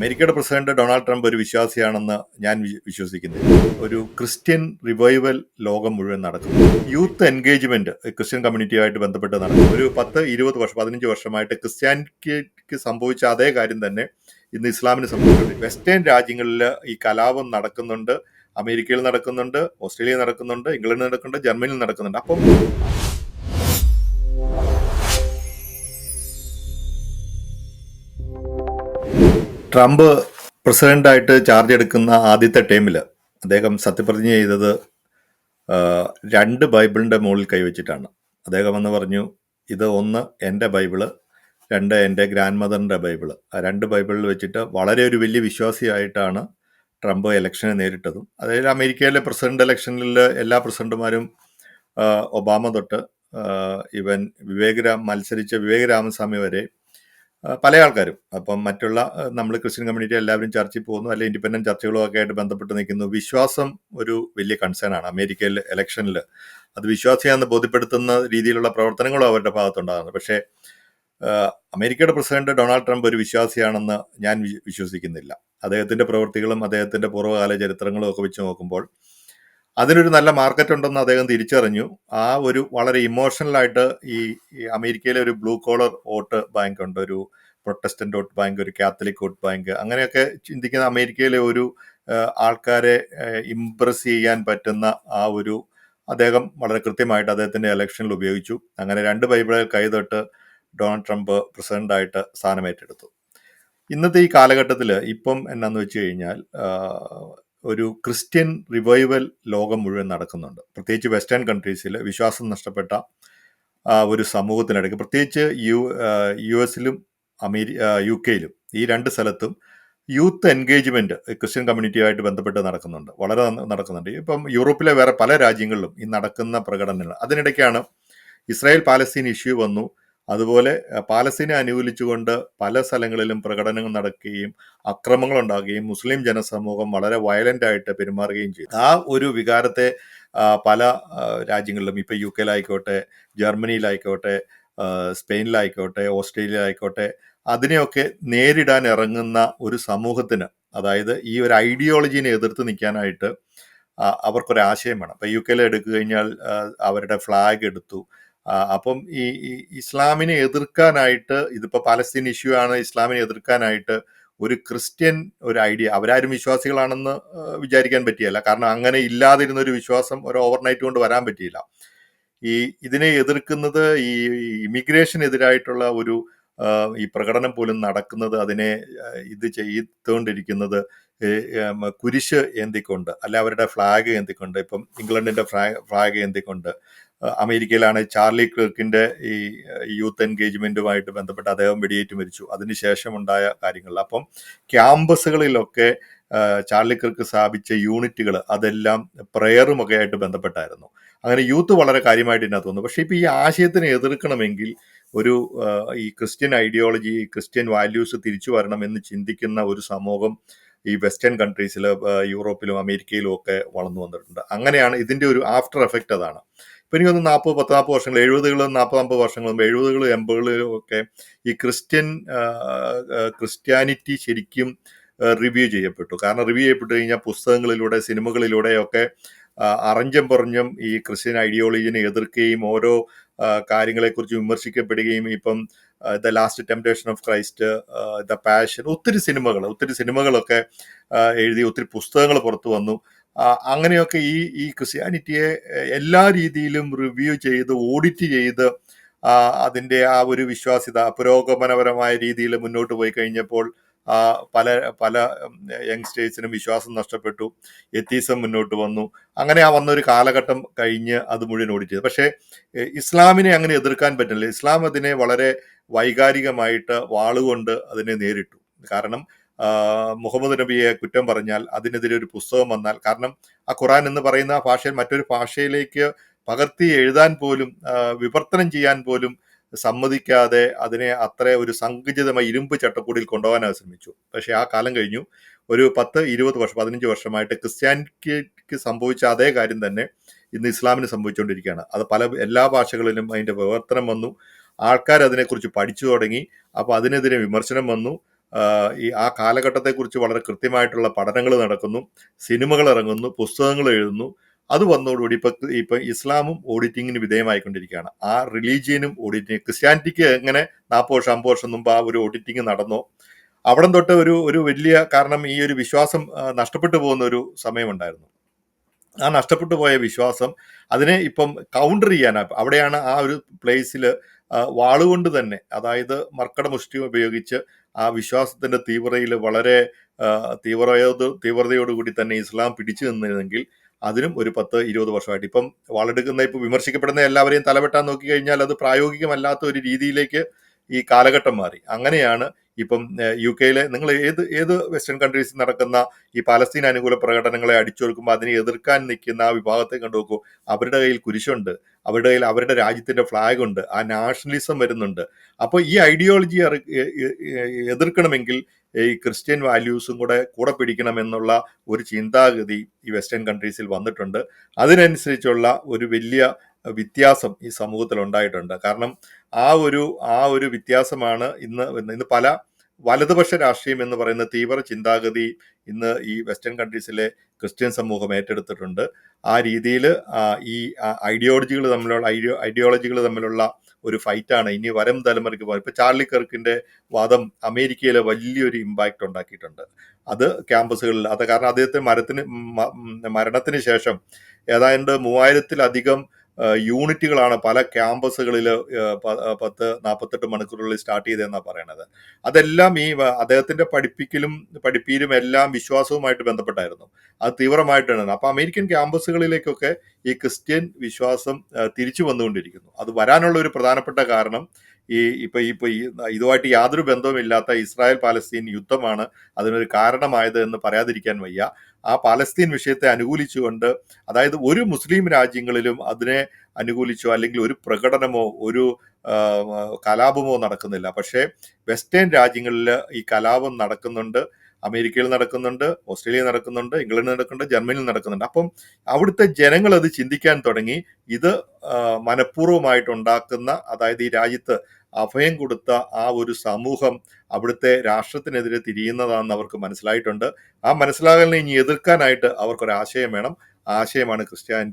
അമേരിക്കയുടെ president Donald Trump ഒരു വിശ്വാസിയാണെന്ന് ഞാൻ വിശ്വസിക്കുന്നു ഒരു ക്രിസ്ത്യൻ റിവൈവൽ ലോകം മുഴുവൻ നടക്കുന്നു. യൂത്ത് എൻഗേജ്മെന്റ് ക്രിസ്ത്യൻ കമ്മ്യൂണിറ്റിയുമായിട്ട് ബന്ധപ്പെട്ട് നടക്കും ഒരു പത്ത് ഇരുപത് വർഷം പതിനഞ്ച് വർഷമായിട്ട് ക്രിസ്ത്യാനിറ്റിക്ക് സംഭവിച്ച അതേ കാര്യം തന്നെ ഇന്ന് ഇസ്ലാമിന് സംഭവിച്ചിട്ടുണ്ട്. വെസ്റ്റേൺ രാജ്യങ്ങളിൽ ഈ കലാപം നടക്കുന്നുണ്ട്. അമേരിക്കയിൽ നടക്കുന്നുണ്ട് ഓസ്ട്രേലിയയിൽ നടക്കുന്നുണ്ട് ഇംഗ്ലണ്ടിൽ നടക്കുന്നുണ്ട് ജർമ്മനിയിൽ നടക്കുന്നുണ്ട്. അപ്പം ട്രംപ് പ്രസിഡന്റായിട്ട് ചാർജ് എടുക്കുന്ന ആദ്യത്തെ ടൈമിൽ അദ്ദേഹം സത്യപ്രതിജ്ഞ ചെയ്തത് രണ്ട് ബൈബിളിന്റെ മുകളിൽ കൈവച്ചിട്ടാണ്. അദ്ദേഹം എന്ന് പറഞ്ഞു ഇത് ഒന്ന് എന്റെ ബൈബിൾ രണ്ട് എന്റെ ഗ്രാൻഡ് മദറിന്റെ ബൈബിൾ. ആ രണ്ട് ബൈബിളിൽ വെച്ചിട്ട് വളരെ ഒരു വലിയ വിശ്വാസിയായിട്ടാണ് ട്രംപ് ഇലക്ഷനെ നേരിട്ടതും. അതായത് അമേരിക്കയിലെ പ്രസിഡന്റ് ഇലക്ഷനിൽ എല്ലാ പ്രസിഡന്റുമാരും ഒബാമ തൊട്ട് ഇവൻ ഇവൻ വിവേകരാം മത്സരിച്ച വിവേക് രാമസ്വാമി വരെ പല ആൾക്കാരും. അപ്പം മറ്റുള്ള നമ്മൾ ക്രിസ്ത്യൻ കമ്മ്യൂണിറ്റി എല്ലാവരും ചർച്ചയിൽ പോകുന്നു അല്ലെങ്കിൽ ഇൻഡിപെൻഡന്റ് ചർച്ചകളും ഒക്കെ ആയിട്ട് ബന്ധപ്പെട്ട് നിൽക്കുന്നു. വിശ്വാസം ഒരു വലിയ കൺസേൺ ആണ്. അമേരിക്കയിൽ ഇലക്ഷനിൽ അത് വിശ്വാസിയാണെന്ന് ബോധ്യപ്പെടുത്തുന്ന രീതിയിലുള്ള പ്രവർത്തനങ്ങളും അവരുടെ ഭാഗത്തുണ്ടാകുന്നത് പക്ഷേ അമേരിക്കയുടെ പ്രസിഡന്റ് ഡൊണാൾഡ് ട്രംപ് ഒരു വിശ്വാസിയാണെന്ന് ഞാൻ വിശ്വസിക്കുന്നില്ല. അദ്ദേഹത്തിന്റെ പ്രവൃത്തികളും അദ്ദേഹത്തിന്റെ പൂർവകാല ചരിത്രങ്ങളും ഒക്കെ വെച്ച് നോക്കുമ്പോൾ അതിനൊരു നല്ല മാർക്കറ്റ് ഉണ്ടെന്ന് അദ്ദേഹം തിരിച്ചറിഞ്ഞു. ആ ഒരു വളരെ ഇമോഷണൽ ആയിട്ട് ഈ അമേരിക്കയിലെ ഒരു ബ്ലൂ കോളർ വോട്ട് ബാങ്ക് ഉണ്ട്. ഒരു പ്രൊട്ടസ്റ്റന്റ് വോട്ട് ബാങ്ക് ഒരു കാത്തലിക് വോട്ട് ബാങ്ക് അങ്ങനെയൊക്കെ ചിന്തിക്കുന്ന അമേരിക്കയിലെ ഒരു ആൾക്കാരെ ഇംപ്രസ് ചെയ്യാൻ പറ്റുന്ന ആ ഒരു അദ്ദേഹം വളരെ കൃത്യമായിട്ട് അദ്ദേഹത്തിന്റെ ഇലക്ഷനിൽ ഉപയോഗിച്ചു. അങ്ങനെ രണ്ട് ബൈബിളുകൾ കൈതൊട്ട് ഡൊണാൾഡ് ട്രംപ് പ്രസിഡന്റായിട്ട് സ്ഥാനമേറ്റെടുത്തു. ഇന്നത്തെ ഈ കാലഘട്ടത്തിൽ ഇപ്പം എന്നാന്ന് വെച്ച് കഴിഞ്ഞാൽ ഒരു ക്രിസ്ത്യൻ റിവൈവൽ ലോകം മുഴുവൻ നടക്കുന്നുണ്ട്. പ്രത്യേകിച്ച് വെസ്റ്റേൺ കൺട്രീസിൽ വിശ്വാസം നഷ്ടപ്പെട്ട ഒരു സമൂഹത്തിനിടയ്ക്ക് പ്രത്യേകിച്ച് യു യു എസിലും അമേരി യു കെയിലും ഈ രണ്ട് സ്ഥലത്തും യൂത്ത് എൻഗേജ്മെന്റ് ക്രിസ്ത്യൻ കമ്മ്യൂണിറ്റിയുമായിട്ട് ബന്ധപ്പെട്ട് നടക്കുന്നുണ്ട്. വളരെ നടക്കുന്നുണ്ട്. ഇപ്പം യൂറോപ്പിലെ വേറെ പല രാജ്യങ്ങളിലും ഈ നടക്കുന്ന പ്രകടനങ്ങൾ അതിനിടയ്ക്കാണ് ഇസ്രായേൽ പാലസ്തീൻ ഇഷ്യൂ വന്നു. അതുപോലെ പാലസ്തീനെ അനുകൂലിച്ചുകൊണ്ട് പല സ്ഥലങ്ങളിലും പ്രകടനങ്ങൾ നടക്കുകയും അക്രമങ്ങൾ ഉണ്ടാകുകയും മുസ്ലിം ജനസമൂഹം വളരെ വയലന്റ് ആയിട്ട് പെരുമാറുകയും ചെയ്തു. ആ ഒരു വികാരത്തെ പല രാജ്യങ്ങളിലും ഇപ്പൊ യു കെയിലായിക്കോട്ടെ ജർമ്മനിയിലായിക്കോട്ടെ സ്പെയിനിലായിക്കോട്ടെ ഓസ്ട്രേലിയയിലായിക്കോട്ടെ അതിനെയൊക്കെ നേരിടാൻ ഇറങ്ങുന്ന ഒരു സമൂഹത്തിന് അതായത് ഈ ഒരു ഐഡിയോളജിനെ എതിർത്ത് നിൽക്കാനായിട്ട് അവർക്കൊരാശയം വേണം. ഇപ്പം യു കെയിൽ എടുത്തു അവരുടെ ഫ്ലാഗ് എടുത്തു അപ്പം ഈ ഇസ്ലാമിനെ എതിർക്കാനായിട്ട് ഇതിപ്പോ പാലസ്തീൻ ഇഷ്യൂ ആണ് ഇസ്ലാമിനെ എതിർക്കാനായിട്ട് ഒരു ക്രിസ്ത്യൻ ഒരു ഐഡിയ അവരാരും വിശ്വാസികളാണെന്ന് വിചാരിക്കാൻ പറ്റിയല്ല. കാരണം അങ്ങനെ ഇല്ലാതിരുന്ന ഒരു വിശ്വാസം ഒരു ഓവർനൈറ്റ് കൊണ്ട് വരാൻ പറ്റിയില്ല. ഈ ഇതിനെ എതിർക്കുന്നത് ഈ ഇമിഗ്രേഷനെതിരായിട്ടുള്ള ഒരു ഈ പ്രകടനം പോലും നടക്കുന്നത് അതിനെ ഇത് ചെയ്തുകൊണ്ടിരിക്കുന്നത് കുരിശ് ഏന്തിക്കൊണ്ട് അല്ല അവരുടെ ഫ്ലാഗ് ഏന്തിക്കൊണ്ട് ഇപ്പം ഇംഗ്ലണ്ടിന്റെ ഫ്ലാഗ് ഏന്തിക്കൊണ്ട് അമേരിക്കയിലാണ് ചാർലി ക്ലർക്കിന്റെ ഈ യൂത്ത് എൻഗേജ്മെന്റുമായിട്ട് ബന്ധപ്പെട്ട് അദ്ദേഹം വെടിയേറ്റ് മരിച്ചു. അതിനുശേഷം ഉണ്ടായ കാര്യങ്ങൾ. അപ്പം ക്യാമ്പസുകളിലൊക്കെ ചാർലി ക്ലർക്ക് സ്ഥാപിച്ച യൂണിറ്റുകൾ അതെല്ലാം പ്രെയറുമൊക്കെ ആയിട്ട് ബന്ധപ്പെട്ടായിരുന്നു. അങ്ങനെ യൂത്ത് വളരെ കാര്യമായിട്ട് ഇതിനകത്ത് വന്നു. പക്ഷേ ഇപ്പൊ ഈ ആശയത്തിനെ എതിർക്കണമെങ്കിൽ ഒരു ഈ ക്രിസ്ത്യൻ ഐഡിയോളജി ക്രിസ്ത്യൻ വാല്യൂസ് തിരിച്ചു വരണം എന്ന് ചിന്തിക്കുന്ന ഒരു സമൂഹം ഈ വെസ്റ്റേൺ കൺട്രീസിൽ യൂറോപ്പിലും അമേരിക്കയിലും ഒക്കെ വളർന്നു വന്നിട്ടുണ്ട്. അങ്ങനെയാണ് ഇതിന്റെ ഒരു ആഫ്റ്റർ എഫക്റ്റ് അതാണ്. ഇപ്പൊ എനിക്ക് തോന്നുന്നു നാൽപ്പത് പത്ത് നാൽപ്പത് വർഷങ്ങൾ എഴുപതുകളും നാൽപ്പത് നാൽപ്പത് വർഷങ്ങളും എഴുപതുകളും എൺപതുകളിലും ഒക്കെ ഈ ക്രിസ്ത്യൻ ക്രിസ്ത്യാനിറ്റി ശരിക്കും റിവ്യൂ ചെയ്യപ്പെട്ടു. കാരണം റിവ്യൂ ചെയ്യപ്പെട്ടു കഴിഞ്ഞാൽ പുസ്തകങ്ങളിലൂടെ സിനിമകളിലൂടെയൊക്കെ അറിഞ്ഞും പറഞ്ഞും ഈ ക്രിസ്ത്യൻ ഐഡിയോളജിനെ എതിർക്കുകയും ഓരോ കാര്യങ്ങളെക്കുറിച്ച് വിമർശിക്കപ്പെടുകയും ഇപ്പം the last temptation of Christ the passion ഒത്തിരി സിനിമകൾ ഒത്തിരി സിനിമകളൊക്കെ എഴുതി ഒത്തിരി പുസ്തകങ്ങൾ പുറത്തു വന്നു. അങ്ങനെയൊക്കെ ഈ ഈ ക്രിസ്ത്യാനിറ്റിയെ എല്ലാ രീതിയിലും റിവ്യൂ ചെയ്ത് ഓഡിറ്റ് ചെയ്ത് അതിന്റെ ആ ഒരു വിശ്വാസ്യത പുരോഗമനപരമായ രീതിയിൽ മുന്നോട്ട് പോയി കഴിഞ്ഞപ്പോൾ പല പല യങ്സ്റ്റേഴ്സിനും വിശ്വാസം നഷ്ടപ്പെട്ടു. എത്തീസം മുന്നോട്ട് വന്നു. അങ്ങനെ ആ വന്നൊരു കാലഘട്ടം കഴിഞ്ഞ് അത് മുഴുവൻ ഓടിച്ചത് പക്ഷേ ഇസ്ലാമിനെ അങ്ങനെ എതിർക്കാൻ പറ്റില്ല. ഇസ്ലാം അതിനെ വളരെ വൈകാരികമായിട്ട് വാളുകൊണ്ട് അതിനെ നേരിട്ടു. കാരണം മുഹമ്മദ് നബിയെ കുറ്റം പറഞ്ഞാൽ അതിനെതിരെ ഒരു പുസ്തകം വന്നാൽ കാരണം ആ ഖുറാൻ എന്ന് പറയുന്ന ഭാഷയിൽ മറ്റൊരു ഭാഷയിലേക്ക് പകർത്തി എഴുതാൻ പോലും വിവർത്തനം ചെയ്യാൻ പോലും സമ്മതിക്കാതെ അതിനെ അത്ര ഒരു സങ്കുചിതമായ ഇരുമ്പ് ചട്ടക്കൂടിൽ കൊണ്ടുപോകാൻ ശ്രമിച്ചു. പക്ഷേ ആ കാലം കഴിഞ്ഞു. ഒരു പത്ത് ഇരുപത് വർഷം പതിനഞ്ച് വർഷമായിട്ട് ക്രിസ്ത്യാനിറ്റിക്ക് സംഭവിച്ച അതേ കാര്യം തന്നെ ഇന്ന് ഇസ്ലാമിന് സംഭവിച്ചുകൊണ്ടിരിക്കുകയാണ്. അത് പല എല്ലാ ഭാഷകളിലും അതിന്റെ വിവർത്തനം വന്നു. ആൾക്കാർ അതിനെക്കുറിച്ച് പഠിച്ചു തുടങ്ങി. അപ്പോൾ അതിനെതിരെ വിമർശനം വന്നു. ഈ ആ കാലഘട്ടത്തെക്കുറിച്ച് വളരെ കൃത്യമായിട്ടുള്ള പഠനങ്ങൾ നടക്കുന്നു. സിനിമകൾ ഇറങ്ങുന്നു. പുസ്തകങ്ങൾ എഴുതുന്നു. അത് വന്നതോടുകൂടി ഇപ്പൊ ഇപ്പൊ ഇസ്ലാമും ഓഡിറ്റിങ്ങിന് വിധേയമായിക്കൊണ്ടിരിക്കുകയാണ്. ആ റിലീജിയനും ഓഡിറ്റിങ് ക്രിസ്ത്യാനിറ്റിക്ക് എങ്ങനെ നാൽപ്പത് വർഷം അമ്പത് വർഷം മുമ്പ് ആ ഒരു ഓഡിറ്റിങ് നടന്നോ? അവിടെ തൊട്ട് ഒരു ഒരു വലിയ കാരണം ഈ ഒരു വിശ്വാസം നഷ്ടപ്പെട്ടു പോകുന്ന ഒരു സമയമുണ്ടായിരുന്നു. ആ നഷ്ടപ്പെട്ടു പോയ വിശ്വാസം അതിനെ ഇപ്പം കൗണ്ടർ ചെയ്യാൻ അവിടെയാണ് ആ ഒരു പ്ലേസിൽ വാളുകൊണ്ട് തന്നെ അതായത് മർക്കട മുഷ്ടി ഉപയോഗിച്ച് ആ വിശ്വാസത്തിന്റെ തീവ്രതയിൽ വളരെ തീവ്രയോ തീവ്രതയോടുകൂടി തന്നെ ഇസ്ലാം പിടിച്ചു നിന്നിരുന്നെങ്കിൽ അതിനും ഒരു പത്ത് ഇരുപത് വർഷമായിട്ട്. ഇപ്പം വളരെടുക്കുന്ന ഇപ്പം വിമർശിക്കപ്പെടുന്ന എല്ലാവരെയും തലവെട്ടാൻ നോക്കി കഴിഞ്ഞാൽ അത് പ്രായോഗികമല്ലാത്ത ഒരു രീതിയിലേക്ക് ഈ കാലഘട്ടം മാറി. അങ്ങനെയാണ് ഇപ്പം യു കെയിലെ നിങ്ങൾ ഏത് ഏത് വെസ്റ്റേൺ കൺട്രീസിൽ നടക്കുന്ന ഈ പാലസ്തീൻ അനുകൂല പ്രകടനങ്ങളെ അടിച്ചൊടുക്കുമ്പോൾ അതിനെ എതിർക്കാൻ നിൽക്കുന്ന ആ വിഭാഗത്തെ കണ്ടു നോക്കൂ. അവരുടെ കയ്യിൽ കുരിശുണ്ട്. അവരുടെ കയ്യിൽ അവരുടെ രാജ്യത്തിന്റെ ഫ്ലാഗ് ഉണ്ട് ആ നാഷണലിസം വരുന്നുണ്ട്. അപ്പോൾ ഈ ഐഡിയോളജി എതിർക്കണമെങ്കിൽ ഈ ക്രിസ്ത്യൻ വാല്യൂസും കൂടെ കൂടെ പിടിക്കണം എന്നുള്ള ഒരു ചിന്താഗതി ഈ വെസ്റ്റേൺ കൺട്രീസിൽ വന്നിട്ടുണ്ട്. അതിനനുസരിച്ചുള്ള ഒരു വലിയ വ്യത്യാസം ഈ സമൂഹത്തിൽ ഉണ്ടായിട്ടുണ്ട്. കാരണം ആ ഒരു ആ ഒരു വ്യത്യാസമാണ് ഇന്ന് ഇന്ന് പല വലതുപക്ഷ രാഷ്ട്രീയം എന്ന് പറയുന്ന തീവ്ര ചിന്താഗതി ഇന്ന് ഈ വെസ്റ്റേൺ കൺട്രീസിലെ ക്രിസ്ത്യൻ സമൂഹം ഏറ്റെടുത്തിട്ടുണ്ട്. ആ രീതിയിൽ ഈ ഐഡിയോളജികൾ തമ്മിലുള്ള ഐഡിയോ ഐഡിയോളജികൾ തമ്മിലുള്ള ഒരു ഫൈറ്റാണ് ഇനി വരും തലമുറയ്ക്ക് പോകാൻ ഇപ്പൊ ചാർലി കർക്കിന്റെ വാദം അമേരിക്കയിലെ വലിയൊരു ഇമ്പാക്റ്റ് ഉണ്ടാക്കിയിട്ടുണ്ട്. അത് ക്യാമ്പസുകളിൽ അത് കാരണം അദ്ദേഹത്തെ മരത്തിന് മരണത്തിന് ശേഷം ഏതാണ്ട് മൂവായിരത്തിലധികം യൂണിറ്റുകളാണ് പല ക്യാമ്പസുകളിൽ പത്ത് നാൽപ്പത്തെട്ട് മണിക്കൂറുകളിൽ സ്റ്റാർട്ട് ചെയ്തതെന്നാണ് പറയണത്. അതെല്ലാം ഈ അദ്ദേഹത്തിന്റെ പഠിപ്പിക്കലും പഠിപ്പീലും എല്ലാം വിശ്വാസവുമായിട്ട് ബന്ധപ്പെട്ടായിരുന്നു. അത് തീവ്രമായിട്ടാണ്. അപ്പൊ അമേരിക്കൻ ക്യാമ്പസുകളിലേക്കൊക്കെ ഈ ക്രിസ്ത്യൻ വിശ്വാസം തിരിച്ചു വന്നുകൊണ്ടിരിക്കുന്നു. അത് വരാനുള്ള ഒരു പ്രധാനപ്പെട്ട കാരണം ഈ ഇപ്പൊ ഇപ്പൊ ഈ ഇതുമായിട്ട് യാതൊരു ബന്ധവുമില്ലാത്ത ഇസ്രായേൽ പാലസ്തീൻ യുദ്ധമാണ് അതിനൊരു കാരണമായത് എന്ന് പറയാതിരിക്കാൻ വയ്യ. ആ പാലസ്തീൻ വിഷയത്തെ അനുകൂലിച്ചുകൊണ്ട് അതായത് ഒരു മുസ്ലിം രാജ്യങ്ങളിലും അതിനെ അനുകൂലിച്ചോ അല്ലെങ്കിൽ ഒരു പ്രകടനമോ ഒരു കലാപമോ നടക്കുന്നില്ല. പക്ഷേ വെസ്റ്റേൺ രാജ്യങ്ങളിൽ ഈ കലാപം നടക്കുന്നുണ്ട്. അമേരിക്കയിൽ നടക്കുന്നുണ്ട് ഓസ്ട്രേലിയ നടക്കുന്നുണ്ട് ഇംഗ്ലണ്ടിൽ നടക്കുന്നുണ്ട് ജർമ്മനിയിൽ നടക്കുന്നുണ്ട്. അപ്പം അവിടുത്തെ ജനങ്ങൾ അത് ചിന്തിക്കാൻ തുടങ്ങി. ഇത് മനഃപൂർവമായിട്ടുണ്ടാക്കുന്ന അതായത് ഈ രാജ്യത്ത് അഭയം കൊടുത്ത ആ ഒരു സമൂഹം അവിടുത്തെ രാഷ്ട്രത്തിനെതിരെ തിരിയുന്നതാണെന്ന് അവർക്ക് മനസ്സിലായിട്ടുണ്ട്. ആ മനസ്സിലാകലിനെ ഇനി എതിർക്കാനായിട്ട് അവർക്കൊരാശയം വേണം. ആശയമാണ് ക്രിസ്ത്യാനി